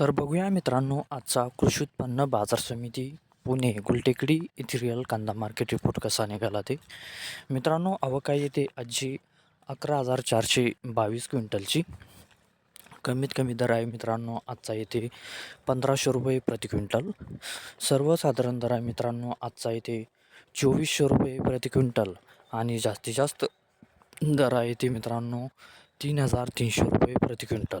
तर बघूया मित्रांनो आजचा कृषी उत्पन्न बाजार समिती पुणे गुलटेकडी इथिरियल कांदा मार्केट रिपोर्ट कसा निघाला ते. मित्रांनो आवक येते आजची अकरा हजार चारशे बावीस क्विंटलची. कमीत कमी दर आहे मित्रांनो आजचा येथे पंधराशे रुपये प्रति क्विंटल. सर्वसाधारण दर आहे मित्रांनो आजचा येथे चोवीसशे रुपये प्रति क्विंटल. आणि जास्तीत जास्त दर आहे ते मित्रांनो तीन हजार तीनशे रुपये प्रति क्विंटल.